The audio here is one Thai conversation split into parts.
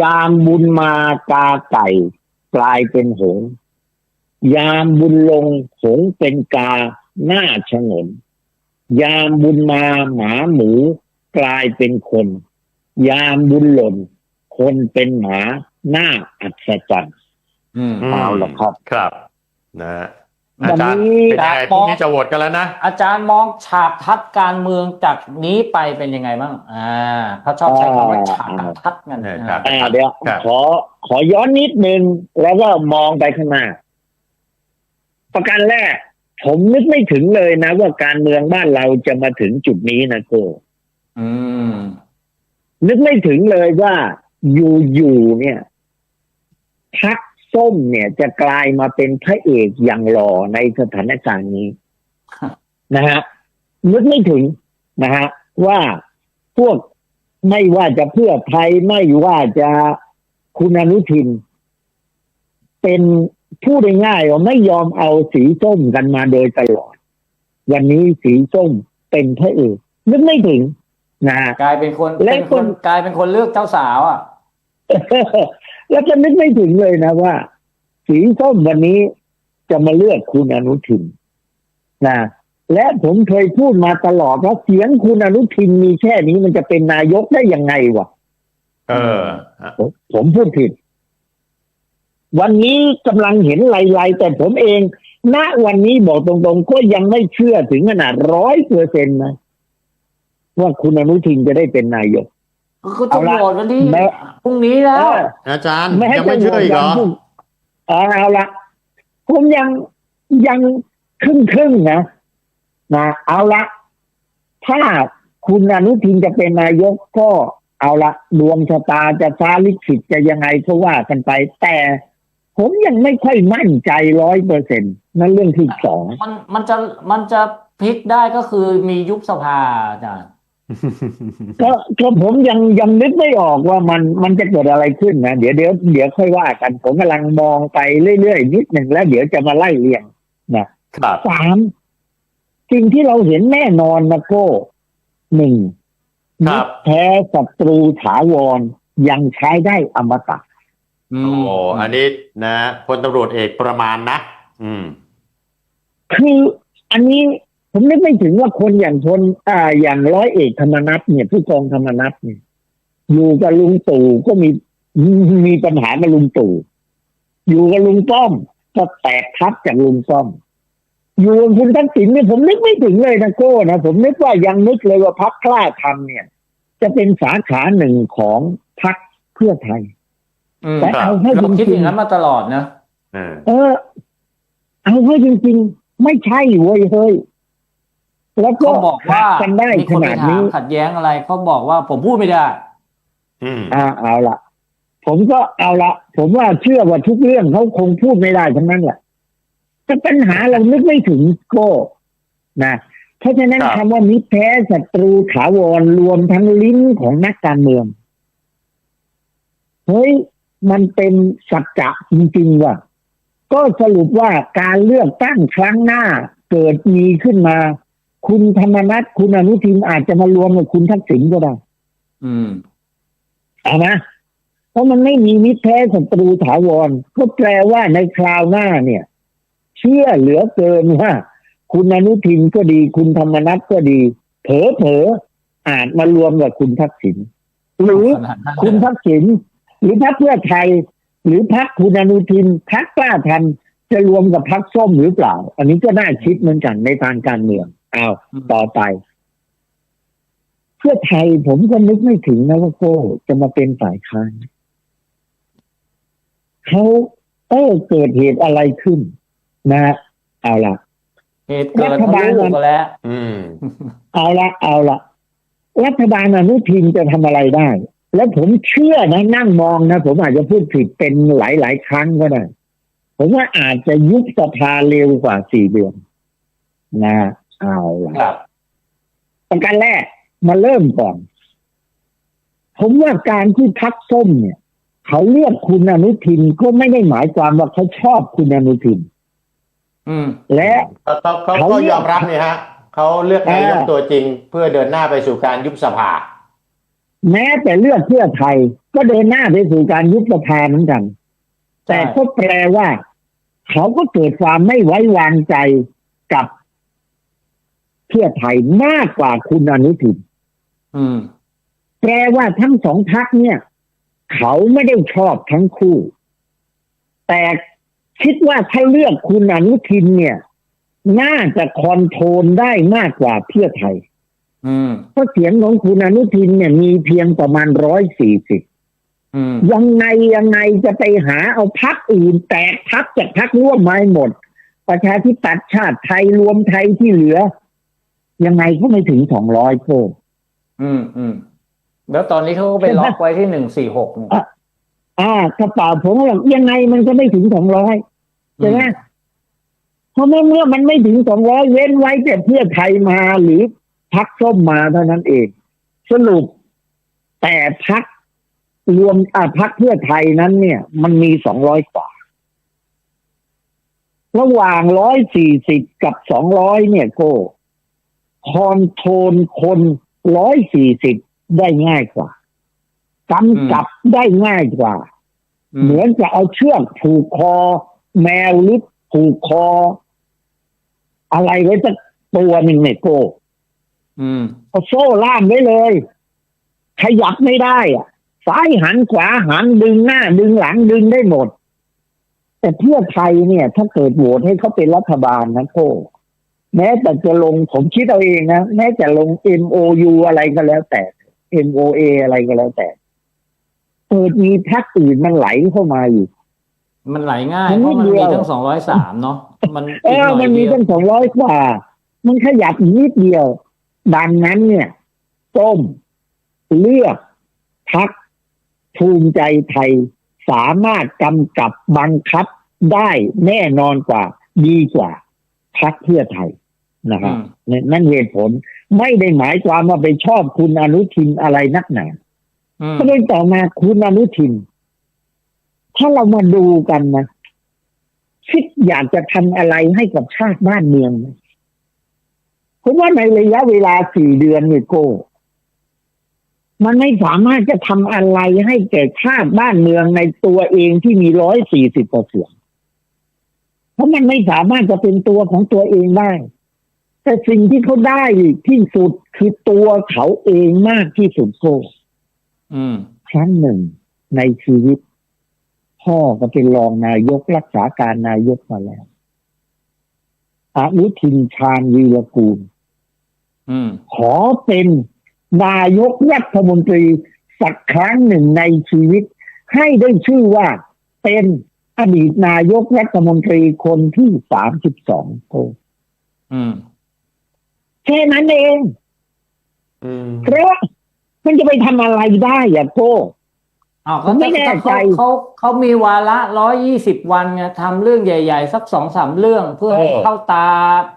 ยามบุญมากาไก่ กลายเป็นหงส์ยามบุญลงหงส์เป็นกาหน้าฉงนยามบุญมาหมาหมูกลายเป็นคน ยามบุญหล่น คนเป็นหมาหน้าอัศจรรย์อืมเอาละครับ ครับ นะฮะวั อานจารย์นี้เป็นยังไงพรุ่งนี้จะโหวตกันแล้วนะ อาจารย์มองฉากทัดการเมืองจากนี้ไปเป็นยังไงบ้างอ่าเขาชอบใช้คำว่าฉากทัดกันเออครับอ่าเดี๋ยวครับขอขอย้อนนิดนึงแล้วก็มองไปข้างหน้าประการแรก ผมนึกไม่ถึงเลยนะ ว่าการเมืองบ้านเราจะมาถึงจุดนี้นะโกอืมนึกไม่ถึงเลยว่าอยู่ๆเนี่ยพัก ส้มเนี่ยจะกลายมาเป็นพระเอกอย่างหล่อในสถานการณ์นี้นะฮะนึกไม่ถึงนะฮะว่าพวกไม่ว่าจะเพื่อไทยไม่ว่าจะคุณอนุทิน เป็นพูดง่ายๆว่าไม่ยอมเอาสีส้มกันมาโดยตลอด วันนี้สีส้มเป็นพระเอกนึกไม่ถึงนะฮะกลายเป็นคนและเป็นคนคนกลายเป็นคนเลือกเจ้าสาวอะ แล้วก็นึกไม่ถึงเลยนะว่า สีส้มวันนี้จะมาเลือกคุณอนุทินนะและผมเคยพูดมาตลอดว่าเสียงคุณอนุทินมีแค่นี้มันจะเป็นนายกได้ยังไงวะเออผมผมพูดผิด วันนี้กำลังเห็นไลๆแต่ผมเอง ณวันนี้บอกตรงๆ ก็ยังไม่เชื่อถึงขนาดร้อยเปอร์เซ็นต์นะว่าคุณอนุทินจะได้เป็นนายก ก็จะเอาละโหวตวันที่แม้พรุ่งนี้แล้วเอออาจารย์ไม่ให้ยังไม่เชื่ออีกเหรอจะโหวตยังพูดเอาเอาละผมยังยังครึ่งครึ่งๆนะนะเอาละถ้าคุณอนุทินจะเป็นนายกก็เอาละดวงชะตาจะฟ้าลิขิตจะยังไงก็ว่ากันไป แต่ผมยังไม่ค่อยมั่นใจร้อยเปอร์เซ็นต์นั่นเรื่องที่สอง มันมันจะมันจะพลิกได้ก็คือมียุบสภาอาจารย์ ก็ก็ผมยังยังนึกไม่ออกว่ามันมันจะเกิดอะไรขึ้นนะเดี๋ยวเดี๋ยวเดี๋ยวค่อยว่ากัน ผมกำลังมองไปเรื่อยๆนิดหนึ่งแล้วเดี๋ยวจะมาไล่เรียงนะครับสามสิ่งที่เราเห็นแน่นอนนะโก้หนึ่งครับมิตรแท้ศัตรูถาวรยังใช้ได้อมตะอืโอ้มอันนี้นะพลตำรวจเอกประมาณนะ อืม คืออันนี้ ผมนึกไม่ถึงว่าคนอย่างพลอ่า อย่างร้อยเอกธรรมนัฐเนี่ย ผู้กองธรรมนัฐเนี่ย อยู่กับลุงตู่ก็มีมีปัญหากับลุงตู่ อยู่กับลุงป้อม ก็แตกทับจากลุงป้อม อยู่กับคุณทักษิณเนี่ยผมนึกไม่ถึงเลยนะโก้นะผมนึกว่ายังนึกเลยว่าพักกล้าทำเนี่ย จะเป็นสาขาหนึ่งของพักเพื่อไทยอืมแต่เอาให้เราคิดจริองย่างนั้นมาตลอดนะเออๆเออ เอาให้จริงๆ ไม่ใช่เว้ยเฮ้ย แล้วก็เขาบอกว่าหักันได้มีขคนไปนาดถามนี้ขัดแย้งอะไรเขาบอกว่าผมพูดไม่ได้ อืมอ่าเอาละผมก็เอาละผมว่าเชื่อว่าทุกเรื่องเขาคงพูดไม่ได้ทั้งนั้นแหละแต่ปัญหาเรานึกไม่ถึงโก้นะเพราะฉะนั้นครับคำว่ามิตรแท้ศัตรูถาวรรวมทั้งลิ้นของนักการเมืองเฮ้ยมันเป็นสัจจะจริงๆว่ะก็สรุปว่าการเลือกตั้งครั้งหน้าเกิดมีขึ้นมา คุณธรรมนัฐคุณอนุทินอาจจะมารวมกับคุณทักษิณก็ได้ อืมเอานะเพราะมันไม่มีมิตรแท้ศัตรูถาวร ก็แปลว่าในคราวหน้าเนี่ย เชื่อเหลือเกินว่า คุณอนุทินก็ดี คุณธรรมนัฐก็ดี เผลอเผลอๆอาจมารวมกับคุณทักษิณหรือขนาดนั้นคุณทักษิณหรือพรรคเพื่อไทย หรือพรรคคุณอนุทินพรรคกล้าทำจะรวมกับพรรคส้มหรือเปล่า อันนี้ก็น่าคิดเหมือนกันในทางการเมือง อ้าวต่อไป เพื่อไทยผมก็นึกไม่ถึงนะว่าโก้จะมาเป็นฝ่ายค้านเขาเออเกิดเหตุอะไรขึ้น นะฮะเอาละเหตุเกิดรัฐทะบาลลุกันแล้วอืมเอาละเอาละรัฐบาลอนุทินจะทำอะไรได้ แล้วผมเชื่อนะนั่งมองนะ ผมอาจจะพูดผิดเป็นหลายหลายๆครั้งก็ได้ผมว่าอาจจะยุบสภาเร็วกว่าสี่เดือนนะ เอาละครับประการแรกมาเริ่มก่อน ผมว่าการที่พักส้มเนี่ย เขาเลือกคุณอนุทินก็ไม่ได้หมายความว่าเขาชอบคุณอนุทิน อืม และเขาเขาเขาเขาก็เลือกยอมรับนี่ฮะเขาเลือกนายกอ่าตัวจริง เพื่อเดินหน้าไปสู่การยุบสภา แม้แต่เลือกเพื่อไทย ก็เดินหน้าไปสู่การยุบสภาเหมือนกัน แต่ก็แปลว่า เขาก็เกิดความไม่ไว้วางใจกับ เพื่อไทยมากกว่าคุณอนุทินอืมแปลว่าทั้งสองพักเนี่ย เขาไม่ได้ชอบทั้งคู่ แต่คิดว่าถ้าเลือกคุณอนุทินเนี่ย น่าจะคอนโทรลได้มากกว่าเพื่อไทยอืมเพราะเสียงของคุณอนุทินเนี่ยมีเพียงประมาณร้อยสี่สิบอืมยังไงยังไงจะไปหาเอาพักอื่น แตกพักจากพักร่วมมาให้หมด ประชาธิปัตย์ชาติไทยรวมไทยที่เหลือ ยังไงก็ไม่ถึงสองร้อยโคอืมอืมแล้วตอนนี้เขาก็ไปล็อกไว้ที่หนึ่งสี่หกอ่ากระเป๋าผมว่ายังไงมันก็ไม่ถึงสองร้อยใช่ไหมเพราะเมื่อเมื่อมันไม่ถึงสองร้อยเว้นไว้แต่เพื่อไทยมาหรือพักส้มมาเท่านั้นเอง สรุปแต่พักรวมอ่าพักเพื่อไทยนั้นเนี่ย มันมีสองร้อยกว่า ระหว่างร้อยสี่สิบกับสองร้อยเนี่ยโก็ คอนโทรลคนร้อยสี่สิบได้ง่ายกว่ากำกับได้ง่ายกว่า เหมือนจะเอาเชือกผูกคอ แมวหรือผูกคอ อะไรไว้สักตัวหนึ่งในโก้อืมเอาโซ่ล่ามไว้เลย ขยับไม่ได้อะซ้ายหันขวาหันดึงหน้า ดึงหลังดึงได้หมด แต่เพื่อไทยเนี่ย ถ้าเกิดโหวตให้เขาเป็นรัฐบาลนะโก้ แม้แต่จะลงผมคิดเอาเองนะ แม้จะลง MOU อะไรก็แล้วแต่ MOA อะไรก็แล้วแต่เปิดมีพักอื่นมันไหลเข้ามาอยู่ มันไหลง่ายมันเพนิดราะมันเดีมียวตั้งสองร้อยสามเนาะมันเออีกอหน่อยมันมีเดียวตั้งสองร้อยกว่า มันขยับอีกนิดเดียว ดังนั้นเนี่ย ต้มเลือกพักภูมิใจไทยสามารถกำกับบังคับได้แน่นอนกว่า ดีกว่าพักเพื่อไทย นะครับเนี่ยนั่นเหตุผลไม่ได้หมายความว่าไปชอบคุณอนุทินอะไรนักหนาอืมประเด็นต่อมาคุณอนุทิน ถ้าเรามาดูกันนะคิดอยากจะทำอะไรให้กับชาติบ้านเมืองไหมผมว่าในระยะเวลาสี่เดือนเนี่ยโก้มันไม่สามารถจะทำอะไรให้แก่ชาติบ้านเมืองในตัวเองที่มีร้อยสี่สิบกว่าเสียงเพราะมันไม่สามารถจะเป็นตัวของตัวเองได้ แต่สิ่งที่เขาได้ที่สุดคือตัวเขาเองมากที่สุดโก้อืมครั้งหนึ่งในชีวิต พ่อก็เป็นรองนายกรักษาการนายกมาแล้วอนุทินชาญวีรกูลอืมขอเป็นนายกรัฐมนตรีสักครั้งหนึ่งในชีวิต ให้ได้ชื่อว่าเป็นอดีตนายกรัฐมนตรีคนที่สามสิบสองโอืม แค่นั้นเองอืมเพราะมันจะไปทำอะไรได้อะโก้อ้าวผมไม่แน่ใจเขาเขาเขามีวาระร้อยยี่สิบวันไงทำเรื่องใหญ่ ๆ สักสองสามเรื่องเพื่อให้เข้าตา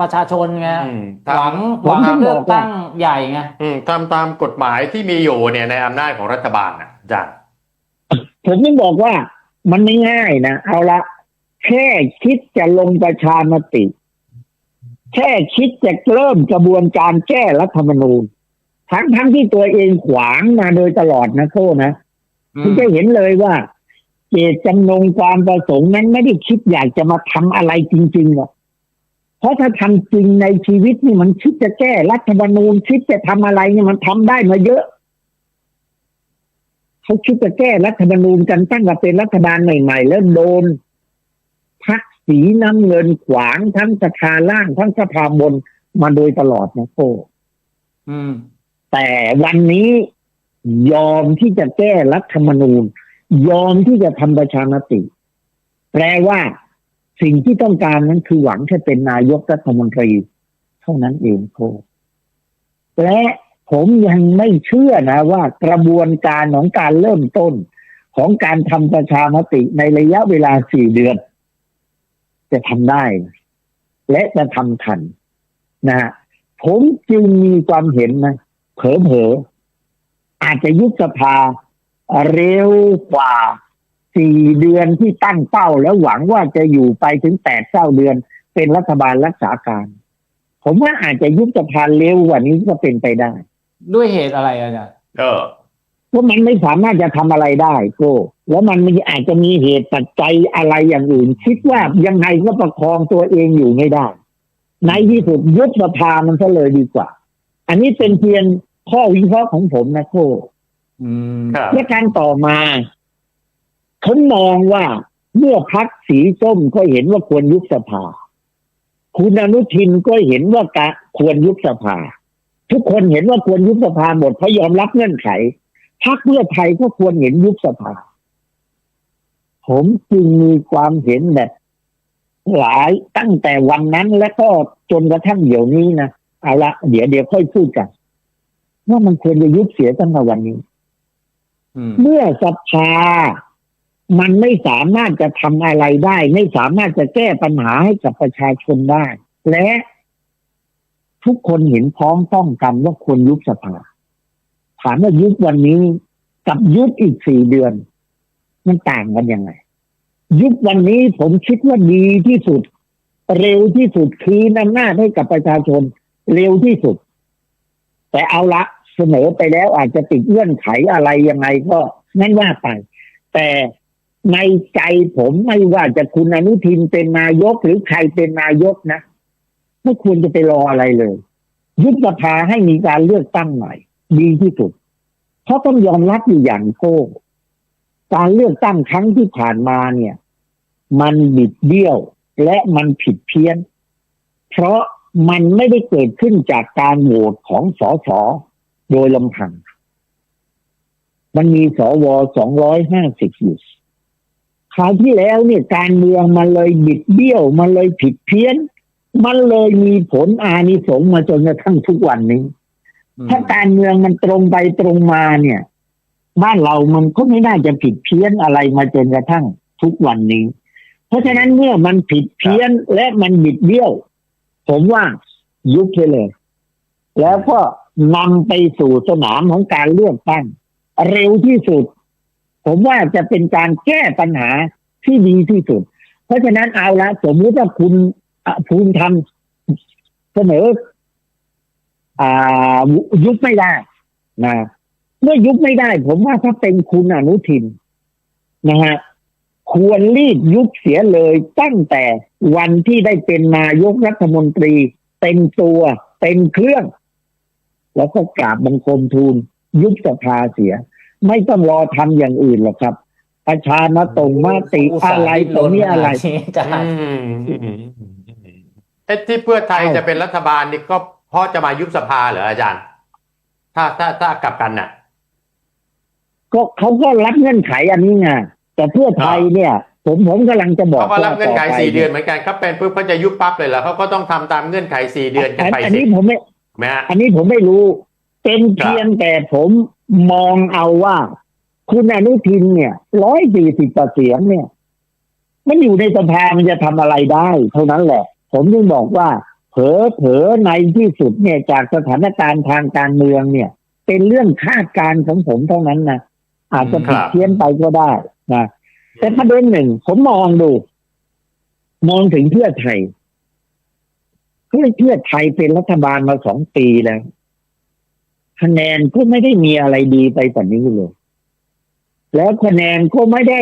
ประชาชนไงอืมหวังผมหวังถึงเลืบอกอกว่าตั้งใหญ่ไงอืมตามตามกฎหมายที่มีอยู่เนี่ยในอำนาจของรัฐบาลนะอาจารย์ผมยังบอกว่ามันไม่ง่ายนะ เอาละแค่คิดจะลงประชามติ แค่คิดจะเริ่มกระบวนการแก้รัฐธรรมนูญ ทั้งทั้งที่ตัวเองขวางมาโดยตลอดนะโทษนะอืคุณมจะเห็นเลยว่า เจตจำนงความประสงค์นั้นไม่ได้คิดอยากจะมาทำอะไรจริงๆหรอกเพราะถ้าทำจริงในชีวิตนี่มันคิดจะแก้รัฐธรรมนูญ คิดจะทำอะไรนี่มันทำได้มาเยอะเขาคิดจะแก้รัฐธรรมนูญกันตั้งแต่เป็นรัฐบาลใหม่ ๆ แล้วโดนพัก สีน้ำเงินขวางทั้งสภาล่าง ทั้งสภาบนมาโดยตลอดนะโก้อืมแต่วันนี้ยอมที่จะแก้รัฐธรรมนูญ ยอมที่จะทำประชามติ แปลว่าสิ่งที่ต้องการนั้นคือหวังแค่เป็นนายกรัฐมนตรี เท่านั้นเองโคและผมยังไม่เชื่อนะว่ากระบวนการของการเริ่มต้น ของการทำประชามติในระยะเวลาสี่เดือน จะทำได้ และจะทำทันนะฮะผมจึงมีความเห็นนะเผลอๆอาจจะยุบสภาเร็วกว่าสี่เดือนที่ตั้งเป้า แล้วหวังว่าจะอยู่ไปถึงแปดเก้าเดือน เป็นรัฐบาลรักษาการ ผมว่าอาจจะยุบสภาเร็วกว่านี้ก็เป็นไปได้ ด้วยเหตุอะไรอาจารย์เออ เพราะมันไม่สามารถจะทำอะไรได้โก้แล้วมันมีอาจจะมีเหตุปัจจัยอะไรอย่างอื่น คิดว่ายังไงก็ประคองตัวเองอยู่ไม่ได้ ในที่สุดยุบสภามันซะเลยดีกว่า อันนี้เป็นเพียงข้อวิเคราะห์ของผมนะโก้อืมครับและการต่อมาเขามองว่าเมื่อพักสีส้มก็เห็นว่าควรยุบสภา คุณอนุทินก็เห็นว่ากะควรยุบสภา ทุกคนเห็นว่าควรยุบสภาหมดเพราะยอมรับเงื่อนไข พักเพื่อไทยก็ควรเห็นยุบสภา ผมจึงมีความเห็นแบบหลายตั้งแต่วันนั้นและก็จนกระทั่งเดี๋ยวนี้นะเอาละเดี๋ยวเดี๋ยวค่อยพูดกันว่ามันควรจะยุบเสียตั้งแต่วันนี้อืมเมื่อสภา มันไม่สามารถจะทำอะไรได้ ไม่สามารถจะแก้ปัญหาให้กับประชาชนได้ และทุกคนเห็นพ้องต้องกันว่าควรยุบสภา ถามว่ายุบวันนี้กับยุบอีกสี่เดือน มันต่างกันยังไง ยุบวันนี้ผมคิดว่าดีที่สุด เร็วที่สุดคืนอำนาจให้กับประชาชน เร็วที่สุด แต่เอาละเสนอไปแล้วอาจจะติดเงื่อนไขอะไรยังไงก็นั่นว่าไป แต่ในใจผมไม่ว่าจะคุณอนุทินเป็นนายกหรือใครเป็นนายกนะไม่ควรจะไปรออะไรเลย ยุบสภาให้มีการเลือกตั้งใหม่ ดีที่สุด เพราะต้องยอมรับอยู่อย่างโก้การเลือกตั้งครั้งที่ผ่านมาเนี่ย มันบิดเบี้ยวและมันผิดเพี้ยน เพราะมันไม่ได้เกิดขึ้นจากการโหวตของสสโดยลำพัง มันมีสวสองร้อยห้าสิบอยู่คราวที่แล้วเนี่ยการเมืองมันเลยบิดเบี้ยว มันเลยผิดเพี้ยน มันเลยมีผลอานิสงส์มาจนกระทั่งทุกวันนี้ ถ้าการเมืองมันตรงไปตรงมาเนี่ย บ้านเรามันก็ไม่น่าจะผิดเพี้ยนอะไรมาจนกระทั่งทุกวันนี้ เพราะฉะนั้นเมื่อมันผิดเพี้ยนและมันบิดเบี้ยว ผมว่ายุบไปเลย แล้วก็นำไปสู่สนามของการเลือกตั้งเร็วที่สุด ผมว่าจะเป็นการแก้ปัญหาที่ดีที่สุด เพราะฉะนั้นเอาละสมมุติว่าคุณอะภูมิธรรมเสนออ่า ยุบไม่ได้นะเมื่อยุบไม่ได้ ผมว่าถ้าเป็นคุณอนุทินนะฮะควรรีบยุบเสียเลยตั้งแต่วันที่ได้เป็นนายกรัฐมนตรีเป็นตัวเป็นเครื่อง แล้วก็กราบบังคมทูล ยุบสภาเสีย ไม่ต้องรอทำอย่างอื่นหรอกครับประชามาตรงมาติอะไรตรงนี้อะไรจะอืมอืมอืมอืมเอ๊ะที่เพื่อไทยจะเป็นรัฐบาลนี่ก็ พราะจะมายุบสภาเหรออาจารย์ ถ้าถ้าถ้ากลับกันน่ะ ก็เขาก็รับเงื่อนไขอันนี้ไงแต่เพื่อไทยเนี่ย ผมผมกำลังจะบอกเขาก็รับเงื่อนไขว่าต่ปสี่เดือนเหมือนกันเขาเป็นปุ๊บเขาจะยุบปั๊บเลยเหรอเขาก็ต้องทำตามเงื่อนไขสี่เดือนกันไปอันสินี้ผมไม่ถูกไหมฮะอันนี้ผมไม่รู้ เป็นเพียงแต่ผมมองเอาว่า คุณอนุทินเนี่ยร้อยสี่สิบเสียงเนี่ย มันอยู่ในสภามันจะทำอะไรได้ เท่านั้นแหละ ผมจึงบอกว่า เผลอเผลอในที่สุดเนี่ยจากสถานการณ์ทางการเมืองเนี่ย เป็นเรื่องคาดการณ์ของผมเท่านั้นนะอาจจะผิดเพี้ยนไปก็ได้นะแต่ประเด็นหนึ่งผมมองดู มองถึงเพื่อไทยเพื่อเพื่อไทยเป็นรัฐบาลมาสองปีแล้วคะแนนก็ไม่ได้มีอะไรดีไปกว่านี้เลย แล้วคะแนนก็ไม่ได้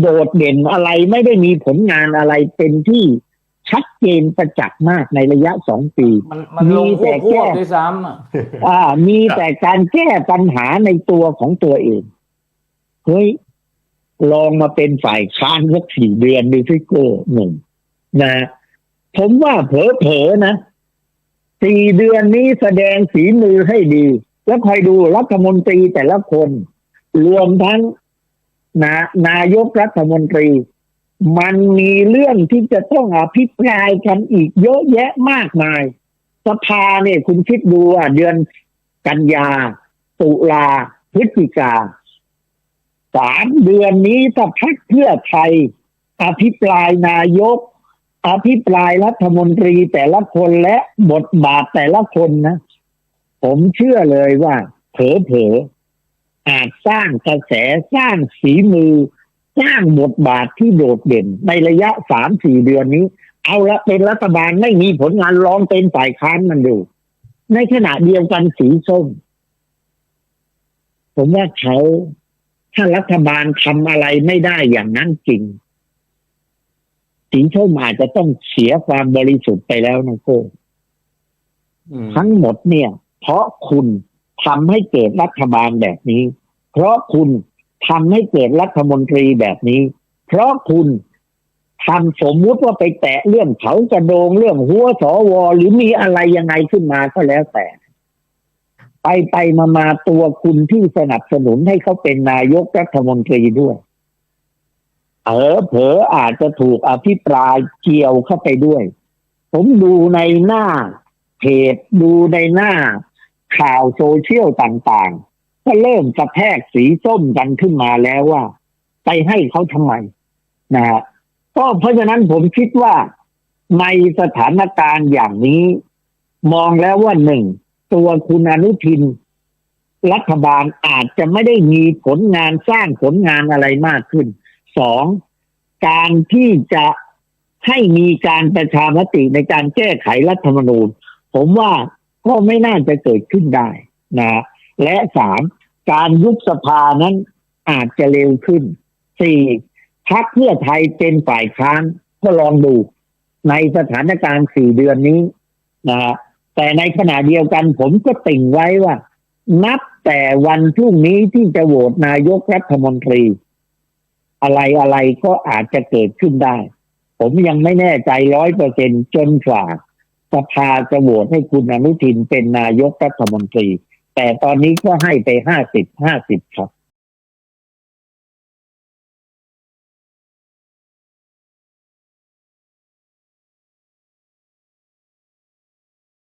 โดดเด่นอะไรไม่ได้มีผลงานอะไรเป็นที่ ชัดเจนประจักษ์มากในระยะสองปีมันมันลงมีแต่ควบควบแก้ด้วยซ้ำอะอ่า มีแต่การแก้ปัญหาในตัวของตัวเองเฮ้ยลองมาเป็นฝ่ายค้านสักสี่เดือนดูซิโก้หนึ่งนะผมว่าเผลอๆนะสี่เดือนนี้แสดงฝีมือให้ดี แล้วคอยดูรัฐมนตรีแต่ละคน รวมทั้งนานายกรัฐมนตรี มันมีเรื่องที่จะต้องอภิปรายกันอีกเยอะแยะมากมาย สภาเนี่ยคุณคิดดูอะเดือนกันยา ตุลาพฤศจิกาสามเดือนนี้ถ้าพักเพื่อไทย อภิปรายนายก อภิปรายรัฐมนตรีแต่ละคนและบทบาทแต่ละคนนะ ผมเชื่อเลยว่า เผลอๆอาจสร้างกระแสสร้างสีมือ สร้างบทบาทที่โดดเด่น ในระยะสามสี่เดือนนี้ เอาละเป็นรัฐบาลไม่มีผลงานลองเป็นฝ่ายค้านมันดู ในขณะเดียวกันสีส้ม ผมว่าเขาถ้ารัฐบาลทำอะไรไม่ได้อย่างนั้นจริง สีส้มอาจจะต้องเสียความบริสุทธิ์ไปแล้วนะโก้อืมทั้งหมดเนี่ย เพราะคุณทำให้เกิดรัฐบาลแบบนี้ เพราะคุณ ทำให้เกิดรัฐมนตรีแบบนี้ เพราะคุณทำสมมุติว่าไปแตะเรื่องเขากระโดงเรื่องหัวสวหรือมีอะไรยังไงขึ้นมาก็แล้วแต่ ไปไปมามาตัวคุณที่สนับสนุนให้เขาเป็นนายกรัฐมนตรีด้วยเผลอเผลออาจจะถูกอภิปรายเกี่ยวเข้าไปด้วย ผมดูในหน้าเพจดูในหน้าข่าวโซเชียลต่างๆ ก็เริ่มกระแทกสีส้มกันขึ้นมาแล้วว่า ไปให้เขาทำไมนะฮะก็เพราะฉะนั้นผมคิดว่าในสถานการณ์อย่างนี้ มองแล้วว่าหนึ่ง ตัวคุณอนุทิน รัฐบาลอาจจะไม่ได้มีผลงานสร้างผลงานอะไรมากขึ้นสองการที่จะให้มีการประชามติในการแก้ไขรัฐธรรมนูญ ผมว่าก็ไม่น่าจะเกิดขึ้นได้นะ และสามการยุบสภานั้นอาจจะเร็วขึ้นสี่พักเพื่อไทยเป็นฝ่ายค้านก็ลองดูในสถานการณ์สี่เดือนนี้นะฮะแต่ในขณะเดียวกันผมก็ติ่งไว้ว่า นับแต่วันพรุ่งนี้ที่จะโหวตนายกรัฐมนตรี อะไรอะไรก็อาจจะเกิดขึ้นได้ ผมยังไม่แน่ใจร้อยเปอร์เซ็นจนกว่าสภาจะโหวตให้คุณอนุทินเป็นนายกรัฐมนตรี แต่ตอนนี้ก็ให้ไปห้าสิบห้าสิบครับ